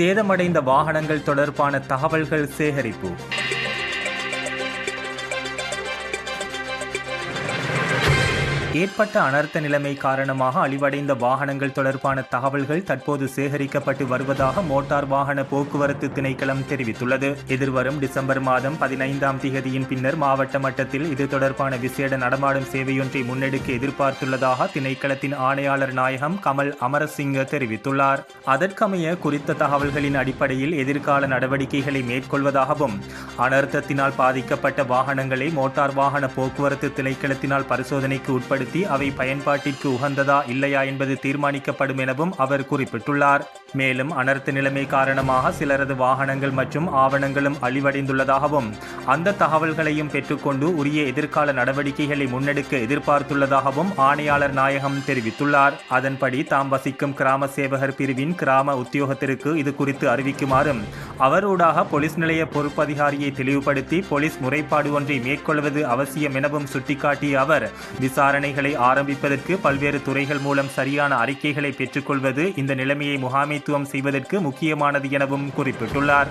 சேதமடைந்த வாகனங்கள் தொடர்பான தகவல்கள் சேகரிப்பு. ஏற்பட்ட அனர்த்த நிலைமை காரணமாக அழிவடைந்த வாகனங்கள் தொடர்பான தகவல்கள் தற்போது சேகரிக்கப்பட்டு வருவதாக மோட்டார் வாகன போக்குவரத்து திணைக்களம் தெரிவித்துள்ளது. எதிர்வரும் டிசம்பர் மாதம் பதினைந்தாம் திகதியின் பின்னர் மாவட்ட மட்டத்தில் இது தொடர்பான விசேட நடமாடும் சேவையொன்றை முன்னெடுக்க எதிர்பார்த்துள்ளதாக திணைக்களத்தின் ஆணையாளர் நாயகம் கமல் அமரசிங்க தெரிவித்துள்ளார். அதற்கமைய குறித்த தகவல்களின் அடிப்படையில் எதிர்கால நடவடிக்கைகளை மேற்கொள்வதாகவும் அனர்த்தத்தினால் பாதிக்கப்பட்ட வாகனங்களை மோட்டார் வாகன போக்குவரத்து திணைக்களத்தினால் பரிசோதனைக்கு பயன்படுத்தி அவை பயன்பாட்டிற்கு உகந்ததா இல்லையா என்பது தீர்மானிக்கப்படும் எனவும் அவர் குறிப்பிட்டுள்ளார். மேலும் அனர்த்த நிலைமை காரணமாக சிலரது வாகனங்கள் மற்றும் ஆவணங்களும் அழிவடைந்துள்ளதாகவும் அந்த தகவல்களையும் பெற்றுக்கொண்டு உரிய எதிர்கால நடவடிக்கைகளை முன்னெடுக்க எதிர்பார்த்துள்ளதாகவும் ஆணையாளர் நாயகம் தெரிவித்துள்ளார். அதன்படி தாம் வசிக்கும் கிராம சேவகர் பிரிவின் கிராம உத்தியோகத்திற்கு இது குறித்து அறிவிக்குமாறும் அவரூடாக போலீஸ் நிலைய பொறுப்பதிகாரியை தெளிவுபடுத்தி போலீஸ் முறைப்பாடு ஒன்றை மேற்கொள்வது அவசியம் எனவும் சுட்டிக்காட்டிய அவர் விசாரணை பணிகளை ஆரம்பிப்பதற்கு பல்வேறு துறைகள் மூலம் சரியான அறிக்கைகளை பெற்றுக்கொள்வது இந்த நிலைமையை முகாமைத்துவம் செய்வதற்கு முக்கியமானது எனவும் குறிப்பிட்டுள்ளார்.